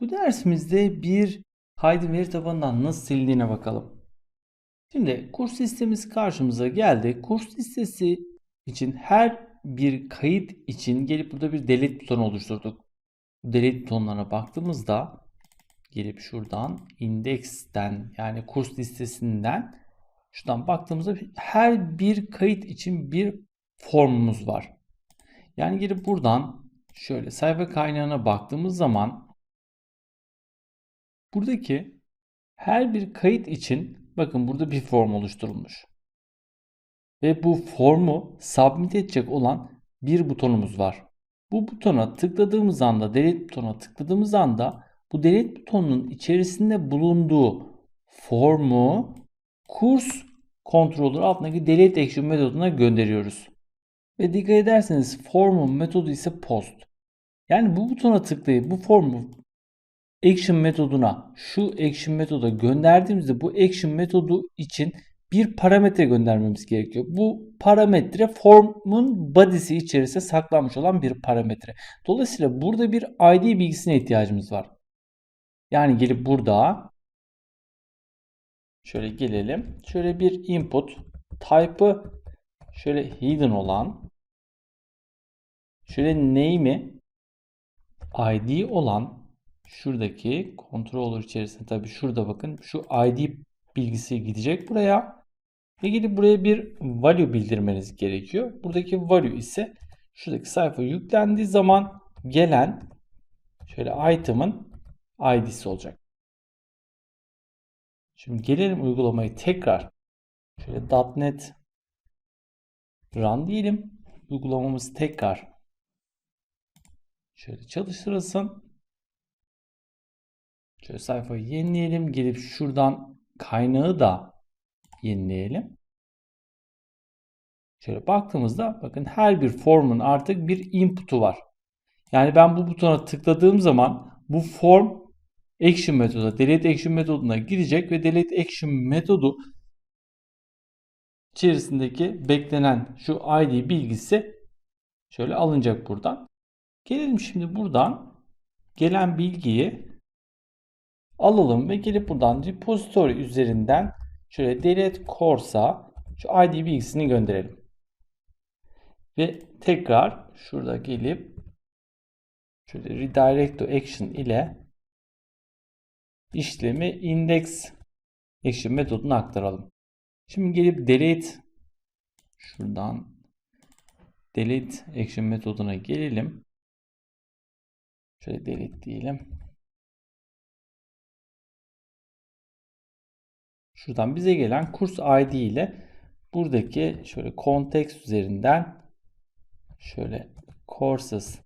Bu dersimizde bir kaydın veri tabanından nasıl silindiğine bakalım. Şimdi kurs listemiz karşımıza geldi. Kurs listesi için her bir kayıt için gelip burada bir delete butonu oluşturduk. Bu delete butonlarına baktığımızda gelip şuradan indeksten yani kurs listesinden şuradan baktığımızda her bir kayıt için bir formumuz var. Yani gelip buradan şöyle sayfa kaynağına baktığımız zaman Buradaki her bir kayıt için bakın burada bir form oluşturulmuş. Ve bu formu submit edecek olan bir butonumuz var. Bu butona tıkladığımız anda, delete butona tıkladığımız anda bu delete butonunun içerisinde bulunduğu formu kurs controller altındaki delete action metoduna gönderiyoruz. Ve dikkat ederseniz formun metodu ise post. Yani bu butona tıklayıp bu formu action metoduna şu action metoda gönderdiğimizde bu action metodu için bir parametre göndermemiz gerekiyor. Bu parametre formun body'si içerisinde saklanmış olan bir parametre. Dolayısıyla burada bir ID bilgisine ihtiyacımız var. Yani gelip burada şöyle gelelim. Şöyle bir input type'ı şöyle hidden olan şöyle name'i ID olan şuradaki controller içerisinde tabii şurada bakın şu ID bilgisi gidecek buraya ve gidip buraya bir value bildirmeniz gerekiyor. Buradaki value ise şuradaki sayfa yüklendiği zaman gelen şöyle item'ın ID'si olacak. Şimdi gelelim uygulamayı tekrar şöyle .NET run diyelim. Uygulamamız tekrar şöyle çalıştırılsın. Şöyle sayfayı yenileyelim. Gelip şuradan kaynağı da yenileyelim. Şöyle baktığımızda bakın her bir formun artık bir input'u var. Yani ben bu butona tıkladığım zaman bu form action metodu, delete action metoduna gidecek ve delete action metodu içerisindeki beklenen şu ID bilgisi şöyle alınacak buradan. Gelelim şimdi buradan gelen bilgiyi alalım ve gelip buradan repository üzerinden şöyle delete course'a şu ID bilgisini gönderelim. Ve tekrar şurada gelip şöyle redirect to action ile işlemi index action metoduna aktaralım. Şimdi gelip delete şuradan delete action metoduna gelelim. Şöyle delete diyelim. Şuradan bize gelen kurs ID ile buradaki şöyle context üzerinden şöyle courses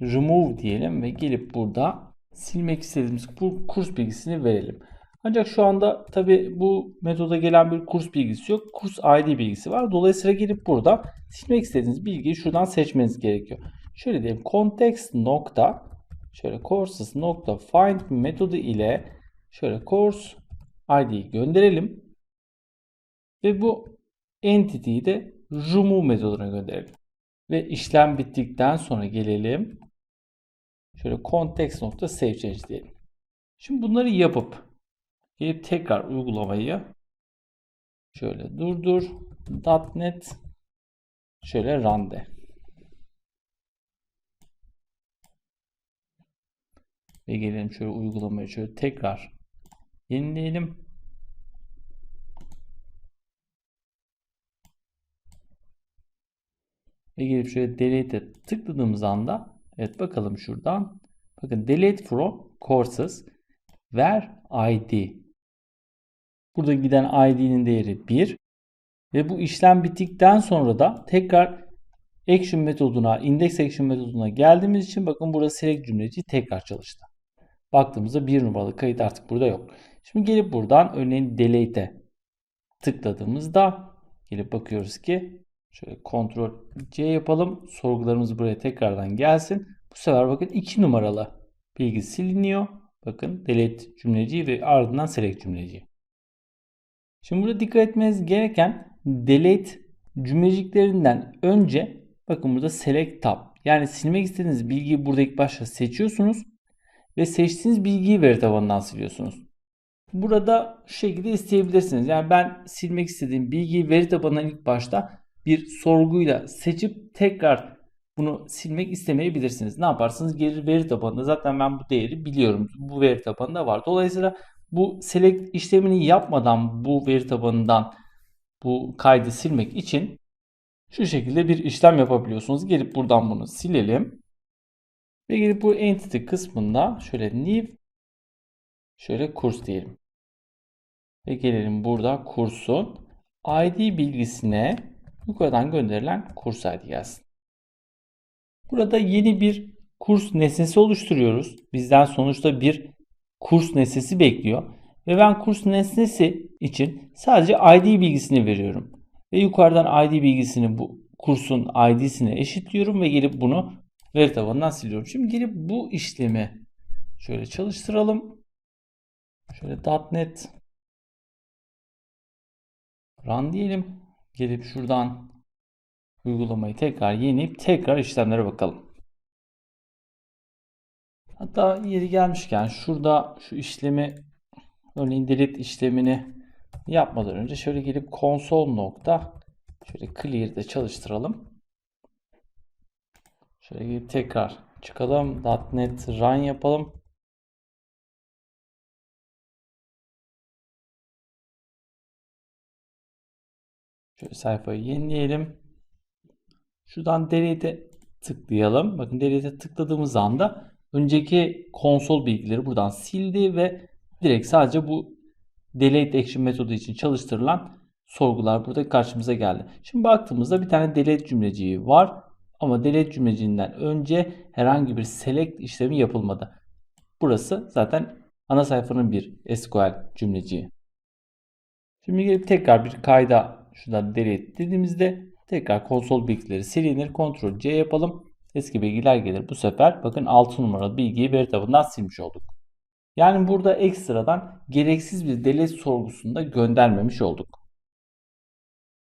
remove diyelim ve gelip burada silmek istediğimiz bu kurs bilgisini verelim. Ancak şu anda tabi bu metoda gelen bir kurs bilgisi yok. Kurs ID bilgisi var. Dolayısıyla gelip burada silmek istediğiniz bilgiyi şuradan seçmeniz gerekiyor. Şöyle diyelim context nokta şöyle courses nokta find metodu ile şöyle course ID'yi gönderelim. Ve bu entity'yi de remove metoduna gönderelim. Ve işlem bittikten sonra gelelim. Şöyle context nokta save change diyelim. Şimdi bunları yapıp gelip tekrar uygulamayı şöyle durdur .NET şöyle run de. Ve gelelim şöyle uygulamayı şöyle tekrar Yenileyelim. Ve gelip şöyle delete'e tıkladığımız anda evet bakalım şuradan. Bakın delete from courses where id. Burada giden id'nin değeri 1. Ve bu işlem bittikten sonra da tekrar action metoduna, index action metoduna geldiğimiz için bakın burada select cümleci tekrar çalıştı. Baktığımızda bir numaralı kayıt artık burada yok. Şimdi gelip buradan örneğin delete'e tıkladığımızda gelip bakıyoruz ki şöyle kontrol C yapalım. Sorgularımız buraya tekrardan gelsin. Bu sefer bakın 2 numaralı bilgi siliniyor. Bakın delete cümleciği ve ardından select cümleciği. Şimdi burada dikkat etmeniz gereken delete cümleciklerinden önce bakın burada select tab yani silmek istediğiniz bilgiyi burada ilk başta seçiyorsunuz ve seçtiğiniz bilgiyi veri tabanından siliyorsunuz. Burada şu şekilde isteyebilirsiniz. Yani ben silmek istediğim bilgiyi veri tabanından ilk başta bir sorguyla seçip tekrar bunu silmek istemeyebilirsiniz. Ne yaparsınız? Geri veri tabanında zaten ben bu değeri biliyorum. Bu veri tabanında var. Dolayısıyla bu select işlemini yapmadan bu veri tabanından bu kaydı silmek için şu şekilde bir işlem yapabiliyorsunuz. Gelip buradan bunu silelim. Ve gelip bu entity kısmında şöyle new şöyle kurs diyelim. Ve gelelim burada kursun ID bilgisine yukarıdan gönderilen kurs ID gelsin. Burada yeni bir kurs nesnesi oluşturuyoruz. Bizden sonuçta bir kurs nesnesi bekliyor. Ve ben kurs nesnesi için sadece ID bilgisini veriyorum. Ve yukarıdan ID bilgisini bu kursun ID'sine eşitliyorum ve gelip bunu veri tabanından siliyorum. Şimdi gelip bu işlemi şöyle çalıştıralım. Şöyle .NET run diyelim. Gelip şuradan uygulamayı tekrar yenileyip tekrar işlemlere bakalım. Hatta yeri gelmişken şurada şu işlemi örneğin delete işlemini yapmadan önce şöyle gelip console nokta şöyle clear'de çalıştıralım. Şöyle gelip tekrar çıkalım. .NET run yapalım. Şöyle sayfayı yenileyelim. Şuradan delete'e tıklayalım. Bakın delete'e tıkladığımız anda önceki konsol bilgileri buradan sildi ve direkt sadece bu delete action metodu için çalıştırılan sorgular burada karşımıza geldi. Şimdi baktığımızda bir tane delete cümleciği var ama delete cümleciğinden önce herhangi bir select işlemi yapılmadı. Burası zaten ana sayfanın bir SQL cümleciği. Şimdi gelip tekrar bir kayda şuradan delete dediğimizde tekrar konsol bilgileri silinir. Ctrl C yapalım. Eski bilgiler gelir. Bu sefer bakın 6 numaralı bilgiyi veri tabanından silmiş olduk. Yani burada ekstradan gereksiz bir delete sorgusunda göndermemiş olduk.